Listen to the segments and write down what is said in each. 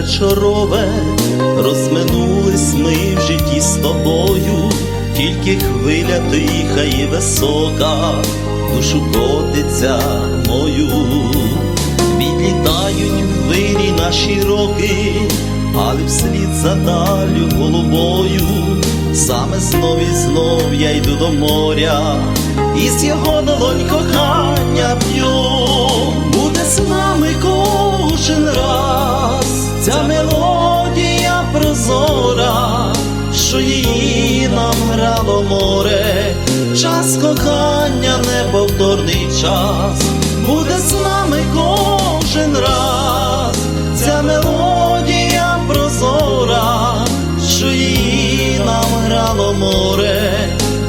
вечорове, розминулись ми в житті з тобою, тільки хвиля тиха і висока, душу котиться мою, відлітають хвилі наші роки, але вслід за далю голубою, саме знов і знов я йду до моря, і з його долонь кохання п'ю, буде з грало море, час кохання, неповторний час, буде з нами кожен раз, ця мелодія прозора, що її нам грало море,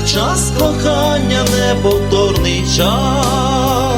час кохання, неповторний час.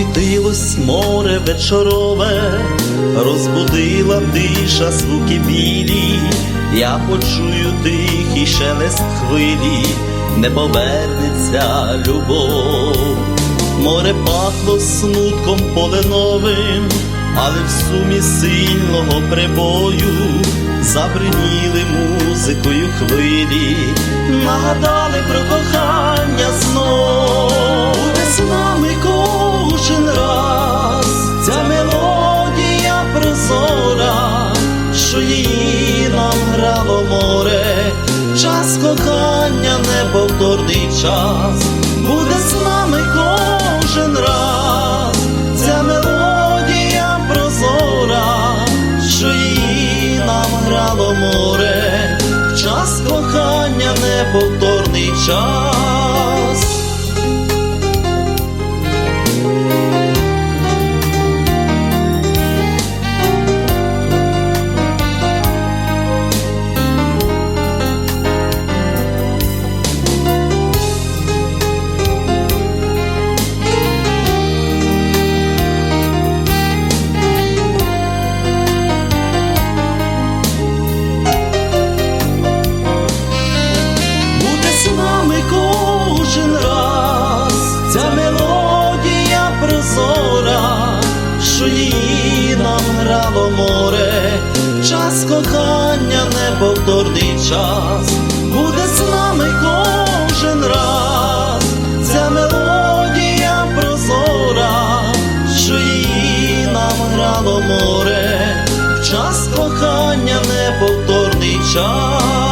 Засвітилось море вечорове, розбудила тиша звуки білі, я почую тихий шелест хвилі, не повернеться любов, море пахло смутком поленовим, але в сумі сильного прибою забриніли музикою хвилі, нагадали про кохання знов. Мелодія що її нам грало море, час кохання, неповторний час, буде з нами кожен раз. Ця мелодія прозора, що її нам грало море, час кохання, неповторний час. Що нам грало море, час кохання, неповторний час, буде з нами кожен раз. Ця мелодія прозора, що її нам грало море, час кохання, неповторний час.